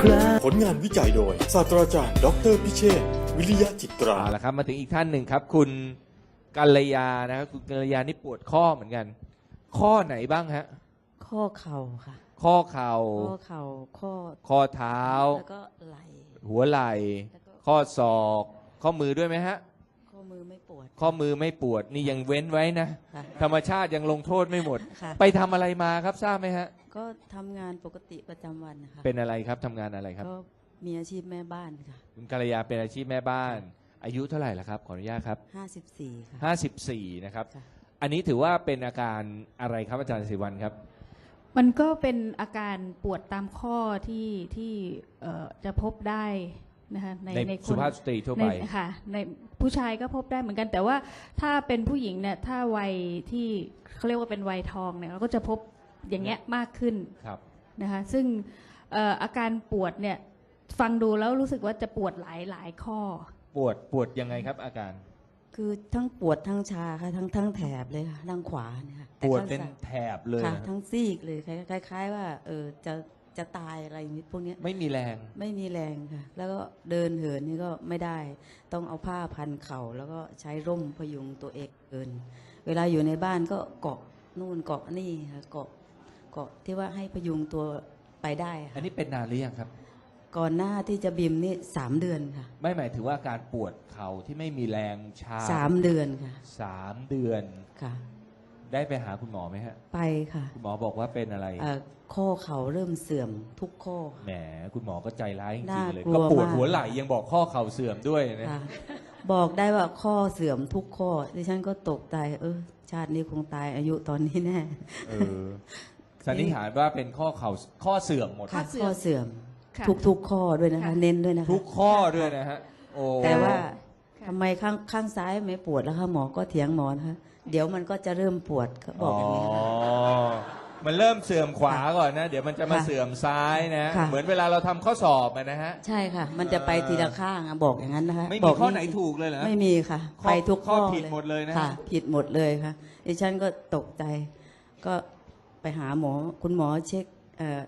คราผลงานวิจัยโดย ศาสตราจารย์ดออเตอร์พิเชษฐ์วิริยะจิตรา เอาละครับมาถึงอีกท่านหนึ่งครับ คุณกัลยานะครับคุณกัลยานี่ปวดข้อเหมือนกัน ข้อไหนบ้างฮะ ข้อเข่าค่ะ ข้อเข่า ข้อเข่าข้อข้อเท้า แล้วก็ไหล่ หัวไหล่ แล้วก็ ข้อศอก ข้อมือด้วยไหมฮะ ข้อมือไม่ปวดข้อมือไม่ปวดนี่ยังเว้นไว้นะ ค่ะ ธรรมชาติยังลงโทษไม่หมด ค่ะ ไปทำอะไรมาครับทราบไหมฮะ ก็ทำงานปกติประจำวันนะคะเป็นอะไรครับทำงานอะไรครับ ก็มีอาชีพแม่บ้านค่ะ คุณกัลยาเป็นอาชีพแม่บ้าน อายุเท่าไหร่ละครับ ขออนุญาตครับ54 ค่ะ 54นะครับ ค่ะ อันนี้ถือว่าเป็นอาการอะไรครับอาจารย์ศิวันครับ มันก็เป็นอาการปวดตามข้อที่ที่เอ่อจะพบได้นะคะในในในคสุนภาพสตรีทั่วในไปค่ะในผู้ชายก็พบได้เหมือนกัน แต่ว่าถ้าเป็นผู้หญิงเนี่ยถ้าวัยที่เขาเรียกว่าเป็นวัยทองเนี่ยเราก็จะพบ อย่างเงี้ยมากขึ้นครับนะคะซึ่งเอ่ออาการปวดเนี่ยฟังดูแล้วรู้สึกว่าจะปวดหลายหลายข้อ ปวดปวดยังไงครับ อาการ คือทั้งปวดทั้งชาค่ะทั้งทั้งแถบเลยค่ะทางขวาเนี่ยค่ะปแต่วดข้างเป็นซ้ายแถบเลยค่ะนะทั้งซีกเลยคล้ายคล้ายๆว่าเออจะจะตายอะไรอย่างนี้พวกเนี้ยไม่มีแรง ไม่มีแรงค่ะ แล้วก็เดินเหินนี่ก็ไม่ได้ ต้องเอาผ้าพันเข่า แล้วก็ใช้ร่มพยุงตัวเองเดิน เวลาอยู่ในบ้านก็เกาะนู่นเกาะนี่ค่ะเกาะ เกาะที่ว่าให้พยุงตัวไปได้อัค่ะนนี้เป็นนานหรือยังครับ ก่อนหน้าที่จะบิมนี่สามเดือนค่ะไม่หมายถึงว่าการปวดเข่าที่ไม่มีแรงชาสามเดือนค่ะสามเดือนค่ะ ได้ไปหาคุณหมอไหมฮะ ไปค่ะคุณหมอบอกว่าเป็นอะไรเอ่อข้อเข่าเริ่มเสื่อมทุกข้อแหมคุณหมอก็ใจร้ายจริงน่าๆเลยกลัวก็ปวดมาก หัวไหล่ยังบอกข้อเข่าเสื่อมด้วยนะค่ะบอกได้ว่าข้อเสื่อมทุกข้อดิฉันก็ตกใจเออชาตินี้คงตายอายุตอนนี้แน่ เออ สันนิษฐานว่าเป็นข้อเข่าข้อเสื่อมหมด ค่ะข้อเสื่อมข้อเสื่อมค่ะทุกทุกข้อด้วยนะคะ ค่ะ เน้นด้วยนะคะ ทุกข้อด้วยนะฮะโอ้แต่ว่าค่ะทำไมข้างข้างซ้ายไม่ปวดแล้วคะหมอก็เถียงหมอนะคะเดี๋ยวมันก็จะเริ่มปวดเขาบอกอย่างนี้ค่ะมันเริ่มเสื่อมขวาก่อนนะ เดี๋ยวมันจะมาค่ะเสื่อมซ้ายนะ ค่ะ เหมือนเวลาเราทำข้อสอบอะนะฮะ ใช่ค่ะ มันจะไปทีละข้างอะบอกอย่างนั้นนะคะไม่บมีอกข้อไหนถูกเลยเหรอ ไม่มีค่ะ ข้อไปทุกข้ข้ออผิดหมดเลยนะ ค่ะ ผิดหมดเลยค่ะดิฉันก็ตกใจ ก็ ไปหาหมอคุณหมอเช็คเอ่อ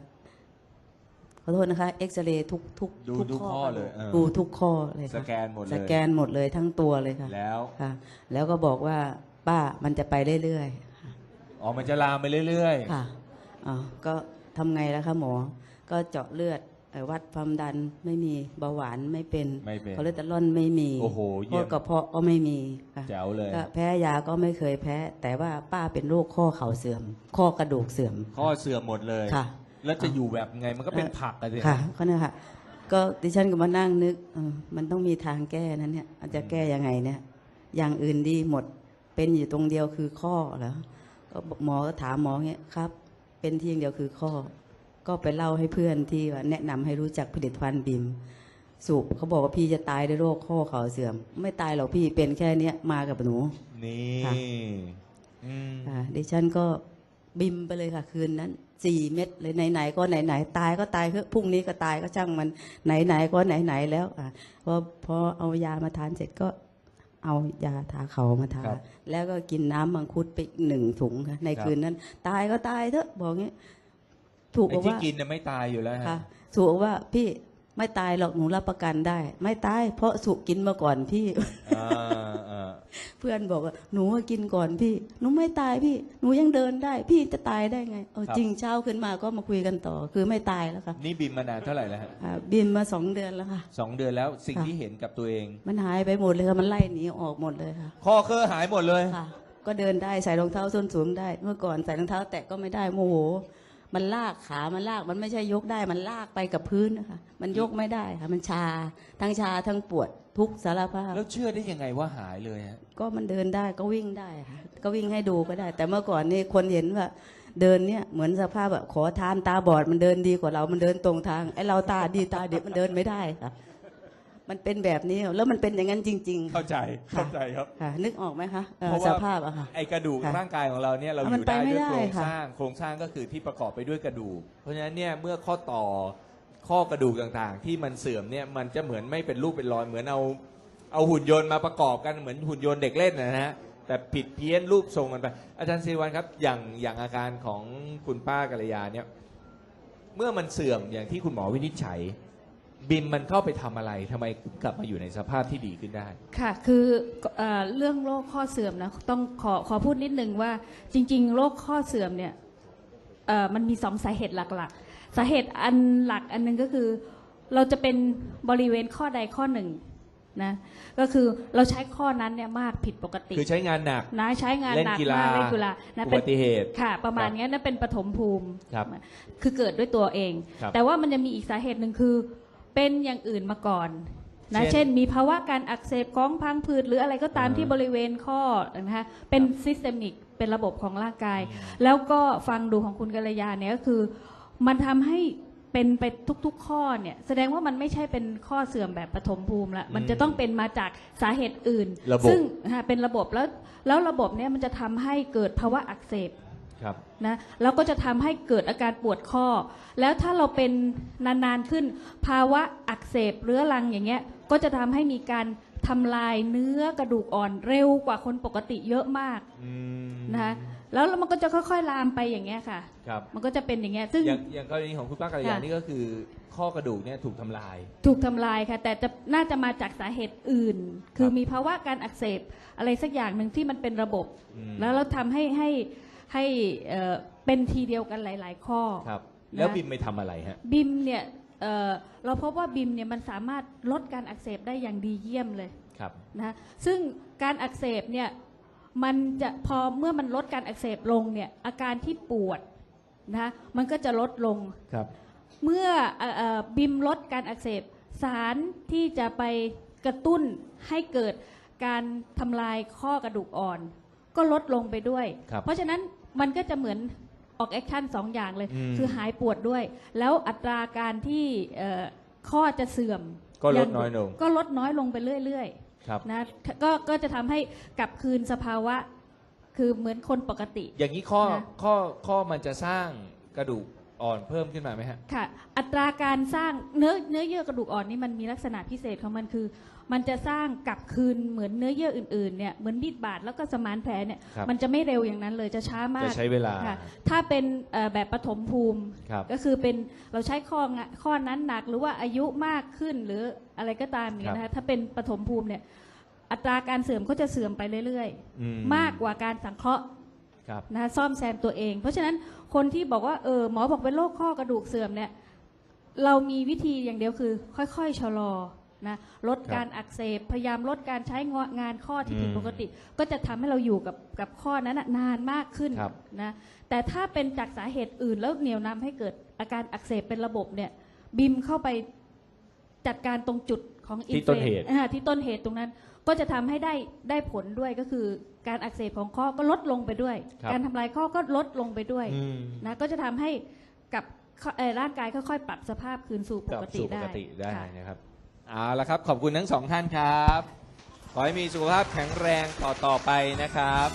ขอโทษนะคะ เอ็กซเรย์ทุกทุกดูทุกข้อเลยเออดูทุกข้อเลยสค่ะแกนหมดเลยสแกนหมดเลยทั้งตัวเลยค่ะแล้ว ค่ะ แล้วก็บอกว่าป้ามันจะไปเรื่อยๆอ๋อมันจะลามไปเรื่อยค่ะอ๋อก็ทำไงล่ะคะหมอ ก็เจาะเลือดเอ่อ วัดความดันไม่มีเบาหวานไม่เป็นไม่เป็นคอเลสเตอรอลไม่มีโอ้โหเยี่โรยมคกระเพาะก็ไม่มีค่ะแจ๋วเลยก็แพ้ยาก็ไม่เคยแพ้ แต่ว่าป้าเป็นโรคข้อเข่าเสื่อม ข้อกระดูกเสื่อม ข้อเสื่อมหมดเลยค่ะ แล้วจะอยู่แบบไงมันก็เป็นผักอะสิค่ะก็เนี่ยค่ะก็ดิฉันก็มานั่งนึกเออมันต้องมีทางแก้นั้นเนี่ยอาจจะแก้ยังไงเนี่ย อย่างอื่นดีหมดเป็นอยู่ตรงเดียวคือข้อเหรอก็บอกหมอก็ถามหมอเงี้ยครับ เป็นที่อย่างเดียวคือข้อ ก็ไปเล่าให้เพื่อนที่ว่าแนะนำให้รู้จักผลิตภัณฑ์บิมสูบเขาบอกว่าพี่จะตายด้วยโรคข้อเข่าเสื่อม ไม่ตายหรอกพี่เป็นแค่เนี้ยมากับหนูนี่ค่ะอืมค่ะดิฉันก็บิมไปเลยค่ะ คืนนั้นสี่เม็ดเลยไหนๆก็ไหนๆตายก็ตายเถอะพรุ่งนี้ก็ตายก็ช่างมันไหนๆก็ไหนๆแล้วอะพอพอเอายามาทานเสร็จก็เอายาทาเขามาทาครับแล้วก็กินน้ำมังคุดไปอีกหนึ่งถุงค่ะ ในครับคืนนั้น ตายก็ตายเถอะบอกงี้ ถูกไอ้บอกที่ว่ากินเนี่ยไม่ตายอยู่แล้วฮะค่ะ ถูกบอกว่าพี่ไม่ตายหรอกหนูรับประกันได้ ไม่ตายเพราะสุกินมาก่อนพี่ อ่าอ่าเพื่อนบอกว่าหนูมากินก่อนพี่ หนูไม่ตายพี่ หนูยังเดินได้ พี่จะตายได้ไงเออจริงเช้าขึ้นมาก็มาคุยกันต่อ คือไม่ตายแล้วค่ะนี่บินมานานเท่าไหร่แล้วฮะอ่าบินมาสองเดือนแล้วค่ะ สองเดือนแล้วสิ่งค่ะ ที่เห็นกับตัวเอง มันหายไปหมดเลยค่ะมันไล่หนีออกหมดเลยค่ะ ข้อเคอหายหมดเลย ค่ะ ก็เดินได้ใส่รองเท้าส้นสูงได้ เมื่อก่อนใส่รองเท้าแตะก็ไม่ได้โมโห มันลากขามันลากมันไม่ใช่ยกได้ มันลากไปกับพื้นนะคะมันยกไม่ได้ค่ะ มันชา ทั้งชาทั้งปวดทุกสารภาพ แล้วเชื่อได้ยังไงว่าหายเลยฮะก็มันเดินได้ก็วิ่งได้ค่ะ ก็วิ่งให้ดูก็ได้ แต่เมื่อก่อนนี่คนเห็นว่า เดินเนี่ยเหมือนสภาพแบบขอทานตาบอดมันเดินดีกว่าเรา มันเดินตรงทางไอ้เราตาดีตาเด็กมันเดินไม่ได้ค่ะ มันเป็นแบบนี้แล้วมันเป็นอย่างนั้นจริง ๆ เข้าใจค่ะเข้าใจครับค่ะนึกออกไหมคะเอ่อเพราะว่า สภาพอะค่ะ ไอกระดูกค่ะร่างกายของเราเนี่ยเราอมันยู่ไปได้ไม่ด้วยได้โครงค่ะ สร้างโครงสร้างก็คือที่ประกอบไปด้วยกระดูก เพราะฉะนั้นเนี่ยเมื่อข้อต่อข้อกระดูกต่างๆ ที่มันเสื่อมเนี่ยมันจะเหมือนไม่เป็นรูปเป็นรอยเหมือนเอาเอาหุ่นยนต์มาประกอบกันเหมือนหุ่นยนต์เด็กเล่นนะฮะแต่ผิดเพี้ยนรูปทรงกันไป อาจารย์ศิริวัลครับอย่างอย่างอาการของคุณป้ากัลยาเนี่ยเมื่อมันเสื่อมอย่างที่คุณหมอวินิจฉัย บิมมันเข้าไปทำอะไรทำไมกลับมาอยู่ในสภาพที่ดีขึ้นได้ ค่ะ คือเอ่อเรื่องโรคข้อเสื่อมนะต้องขอขอพูดนิดนึงว่าจริง ๆ โรคข้อเสื่อมเนี่ยเอ่อมันมีสองสาเหตุหลักๆ สาเหตุอันหลักอันหนึงก็คือ เราจะเป็นบริเวณข้อใดข้อหนึ่งนะก็คือเราใช้ข้อนั้นเนี่ยมากผิดปกติ คือใช้งานหนัก นะใช้งานเล่นหนักกีฬามากเล่นกีฬานะอุเป็บันติเหตุ ค่ะ ประมาณครับนี้นั่นเป็นปฐมภูมิครับคือเกิดด้วยตัวเอง ครับ แต่ว่ามันจะมีอีกสาเหตุหนึ่งคือ เป็นอย่างอื่นมาก่อนนะเช่นเช่นมีภาวะการอักเสบของพังผืดหรืออะไรก็ตามอ่าที่บริเวณข้อนะคะเป็นซิสเตมิกเป็นระบบของร่างกาย แล้วก็ฟังดูของคุณกัลยาเนี่ยก็คือ มันทำให้เป็นไปทุก ๆ ข้อเนี่ยแสดงว่ามันไม่ใช่เป็นข้อเสื่อมแบบปฐมภูมิละมันจะต้องเป็นมาจากสาเหตุอื่นระบบซึ่งอ่าเป็นระบบแล้วแล้วระบบเนี่ยมันจะทำให้เกิดภาวะอักเสบ ครับนะแล้วก็จะทำให้เกิดอาการปวดข้อ แล้วถ้าเราเป็นนานๆขึ้น ภาวะอักเสบเรื้อรังอย่างเงี้ย ก็จะทำให้มีการทำลายเนื้อกระดูกอ่อนเร็วกว่าคนปกติเยอะมากอืมนะคะแล้วมันก็จะค่อยๆลามไปอย่างเงี้ยค่ะ ครับมันก็จะเป็นอย่างเงี้ยซึ่ง อย่างอย่างกรณีของคุณป้ากัลยาค่ะ นี่ก็คือ ข้อกระดูกเนี่ยถูกทำลาย ถูกทำลายค่ะ แต่จะน่าจะมาจากสาเหตุอื่น คือครับมีภาวะการอักเสบอะไรสักอย่างหนึ่งที่มันเป็นระบบ อืม แล้วเราทำให้ให้ ให้เอ่อเป็นทีเดียวกันหลาย ๆ ข้อ ครับ แล้วนะบิมไปทำอะไรฮะ บิมเนี่ยเอ่อเราพบว่าบิมเนี่ยมันสามารถลดการอักเสบได้อย่างดีเยี่ยมเลยครับ นะซึ่งการอักเสบเนี่ยมันจะพอเมื่อมันลดการอักเสบลงเนี่ยอาการที่ปวดนะมันก็จะลดลง ครับ เมื่อเอ่อเอ่อบิมลดการอักเสบสารที่จะไปกระตุ้นให้เกิดการทำลายข้อกระดูกอ่อน ก็ลดลงไปด้วย ครับ เพราะฉะนั้น มันก็จะเหมือนออกแอคชั่นสองอย่างเลย อืม คือหายปวดด้วย แล้วอัตราการที่เอ่อข้อจะเสื่อมก็ลดน้อยลงก็ลดน้อยลงไปเรื่อยครับ ๆนะก็ก็จะทำให้กลับคืนสภาวะ คือเหมือนคนปกติ อย่างนี้ข้อนะ ข้อข้อมันจะสร้างกระดูก อ่อนเพิ่มขึ้นมาไหมฮะ ค่ะ อัตราการสร้างเนื้อเนื้อเยื่อกระดูกอ่อนนี่มันมีลักษณะพิเศษของมันคือ มันจะสร้างกลับคืนเหมือนเนื้อเยื่ออื่นๆเนี่ยเหมือนมีดบาดแล้วก็สมานแผลเนี่ยครับมันจะไม่เร็วอย่างนั้นเลยจะช้ามากจะใช้เวลาค่ะถ้าเป็นเอ่อแบบปฐมภูมิ ครับ ก็คือเป็นเราใช้ข้องะข้อนั้นหนักหรือว่าอายุมากขึ้นหรืออะไรก็ตามอย่างเงี้ยนะคะถ้าเป็นปฐมภูมิเนี่ยอัตราการเสื่อมก็จะเสื่อมไปเรื่อยอืๆมากกว่าการสังเคราะห์ ครับนะคะซ่อมแซมตัวเอง เพราะฉะนั้นคนที่บอกว่าเออหมอบอกเป็นโรคข้อกระดูกเสื่อมเนี่ยเรามีวิธีอย่างเดียวคือ ค่อยๆชะลอนะลดครับการอักเสบพยายามลดการใช้งางานข้อที่ผิดอืมปกติ ก็จะทำให้เราอยู่กับกับข้อนั้นน่ะนานมากขึ้นครับนะแต่ถ้าเป็นจากสาเหตุอื่นแล้วเหนี่ยวนำให้เกิดอาการอักเสบเป็นระบบเนี่ยบิมเข้าไปจัดการตรงจุด ของที่ต้นเหตุ อ่าที่ต้นเหตุตรงนั้น ก็จะทำให้ได้ได้ผลด้วยก็คือการอักเสบของข้อก็ลดลงไปด้วย ครับ การทำลายข้อก็ลดลงไปด้วยอืมนะก็จะทำให้กับข้อเอ่อร่างกายค่อยๆ ปรับสภาพคืนสู่ปกลับกติสู่ปได้กติได้ค่ะ นะครับเอาละครับ ขอบคุณทั้งสองท่านครับ ขอให้มีสุขภาพแข็งแรงต่อต่อไปนะครับ